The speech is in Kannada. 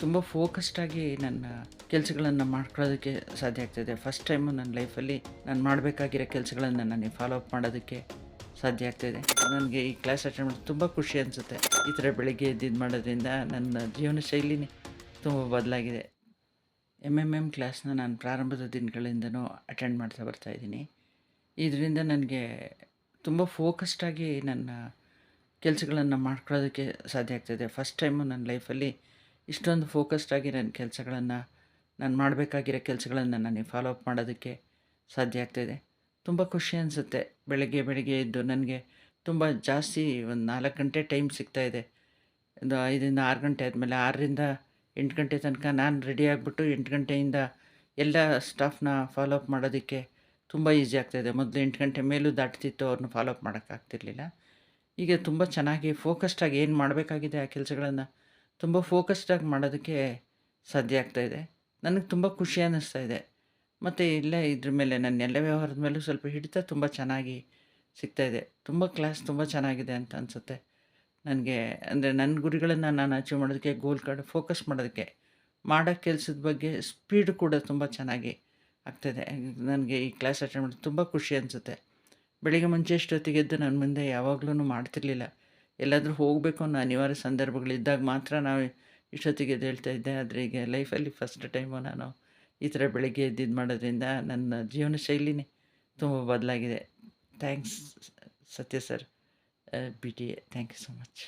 ತುಂಬ ಫೋಕಸ್ಡಾಗಿ ನನ್ನ ಕೆಲಸಗಳನ್ನು ಮಾಡ್ಕೊಳ್ಳೋದಕ್ಕೆ ಸಾಧ್ಯ ಆಗ್ತಾಯಿದೆ ಫಸ್ಟ್ ಟೈಮು ನನ್ನ ಲೈಫಲ್ಲಿ ನಾನು ಮಾಡಬೇಕಾಗಿರೋ ಕೆಲಸಗಳನ್ನು ನನಗೆ ಫಾಲೋ ಅಪ್ ಮಾಡೋದಕ್ಕೆ ಸಾಧ್ಯ ಆಗ್ತಾಯಿದೆ ನನಗೆ ಈ ಕ್ಲಾಸ್ ಅಟೆಂಡ್ ಮಾಡೋದು ತುಂಬ ಖುಷಿ ಅನಿಸುತ್ತೆ. ಈ ಥರ ಬೆಳಿಗ್ಗೆ ಎದ್ದಿದ್ದು ಮಾಡೋದ್ರಿಂದ ನನ್ನ ಜೀವನ ಶೈಲಿನೇ ತುಂಬ ಬದಲಾಗಿದೆ. ಎಂ ಎಂ ಎಂ ಕ್ಲಾಸ್ನ ನಾನು ಪ್ರಾರಂಭದ ದಿನಗಳಿಂದನೂ ಅಟೆಂಡ್ ಮಾಡ್ತಾ ಬರ್ತಾಯಿದ್ದೀನಿ ಇದರಿಂದ ನನಗೆ ತುಂಬ ಫೋಕಸ್ಡಾಗಿ ನನ್ನ ಕೆಲಸಗಳನ್ನು ಮಾಡ್ಕೊಳ್ಳೋದಕ್ಕೆ ಸಾಧ್ಯ ಆಗ್ತಾಯಿದೆ ಫಸ್ಟ್ ಟೈಮು ನನ್ನ ಲೈಫಲ್ಲಿ ಇಷ್ಟೊಂದು ಫೋಕಸ್ಡಾಗಿ ನನ್ನ ಕೆಲಸಗಳನ್ನು, ನಾನು ಮಾಡಬೇಕಾಗಿರೋ ಕೆಲಸಗಳನ್ನು ನನಗೆ ಫಾಲೋ ಅಪ್ ಮಾಡೋದಕ್ಕೆ ಸಾಧ್ಯ ಆಗ್ತಾಯಿದೆ ತುಂಬ ಖುಷಿ ಅನಿಸುತ್ತೆ. ಬೆಳಗ್ಗೆ ಬೆಳಗ್ಗೆ ಎದ್ದು ನನಗೆ ತುಂಬ ಜಾಸ್ತಿ ಒಂದು ನಾಲ್ಕು ಗಂಟೆ ಟೈಮ್ ಸಿಗ್ತಾಯಿದೆ ಒಂದು ಐದರಿಂದ ಆರು ಗಂಟೆ ಆದಮೇಲೆ ಆರರಿಂದ ಎಂಟು ಗಂಟೆ ತನಕ ನಾನು ರೆಡಿ ಆಗಿಬಿಟ್ಟು ಎಂಟು ಗಂಟೆಯಿಂದ ಎಲ್ಲ ಸ್ಟಾಫ್ನ ಫಾಲೋ ಅಪ್ ಮಾಡೋದಕ್ಕೆ ತುಂಬ ಈಸಿ ಆಗ್ತಾಯಿದೆ ಮೊದಲು ಎಂಟು ಗಂಟೆ ಮೇಲೂ ದಾಟ್ತಿತ್ತು ಅವ್ರನ್ನ ಫಾಲೋ ಅಪ್ ಮಾಡೋಕ್ಕಾಗ್ತಿರ್ಲಿಲ್ಲ ಈಗ ತುಂಬ ಚೆನ್ನಾಗಿ ಫೋಕಸ್ಡಾಗಿ ಏನು ಮಾಡಬೇಕಾಗಿದೆ ಆ ಕೆಲಸಗಳನ್ನು ತುಂಬ ಫೋಕಸ್ಡಾಗಿ ಮಾಡೋದಕ್ಕೆ ಸಾಧ್ಯ ಆಗ್ತಾಯಿದೆ ನನಗೆ ತುಂಬ ಖುಷಿ ಅನ್ನಿಸ್ತಾ ಇದೆ. ಮತ್ತು ಇಲ್ಲೇ, ಇದ್ರ ಮೇಲೆ ನನ್ನ ಎಲ್ಲ ವ್ಯವಹಾರದ ಮೇಲೂ ಸ್ವಲ್ಪ ಹಿಡಿತ ತುಂಬ ಚೆನ್ನಾಗಿ ಸಿಗ್ತಾಯಿದೆ ತುಂಬ ಕ್ಲಾಸ್ ತುಂಬ ಚೆನ್ನಾಗಿದೆ ಅಂತ ಅನಿಸುತ್ತೆ. ನನಗೆ, ಅಂದರೆ ನನ್ನ ಗುರಿಗಳನ್ನು ನಾನು ಅಚೀವ್ ಮಾಡೋದಕ್ಕೆ ಗೋಲ್ ಕಾರ್ಡ್ ಫೋಕಸ್ ಮಾಡೋದಕ್ಕೆ, ಮಾಡೋ ಕೆಲಸದ ಬಗ್ಗೆ ಸ್ಪೀಡ್ ಕೂಡ ತುಂಬ ಚೆನ್ನಾಗಿ ಆಗ್ತಾಯಿದೆ ನನಗೆ ಈ ಕ್ಲಾಸ್ ಅಟೆಂಡ್ ಮಾಡೋದು ತುಂಬ ಖುಷಿ ಅನಿಸುತ್ತೆ. ಬೆಳಿಗ್ಗೆ ಮುಂಚೆ ಇಷ್ಟೊತ್ತಿಗೆ ಎದ್ದು ನನ್ನ ಮುಂದೆ ಯಾವಾಗ್ಲೂ ಮಾಡ್ತಿರ್ಲಿಲ್ಲ. ಎಲ್ಲಾದರೂ ಹೋಗಬೇಕು ಅನ್ನೋ ಅನಿವಾರ್ಯ ಸಂದರ್ಭಗಳಿದ್ದಾಗ ಮಾತ್ರ ನಾವು ಇಷ್ಟೊತ್ತಿಗೆ ಹೇಳ್ತಾ ಇದ್ದೆ. ಆದರೆ ಈಗ ಲೈಫಲ್ಲಿ ಫಸ್ಟ್ ಟೈಮು ನಾನು ಈ ಥರ ಬೆಳಗ್ಗೆ ಎದ್ದಿದ್ದು ಮಾಡೋದ್ರಿಂದ ನನ್ನ ಜೀವನ ಶೈಲಿನೇ ತುಂಬ ಬದಲಾಗಿದೆ. Thanks Satya sir B T A thank you so much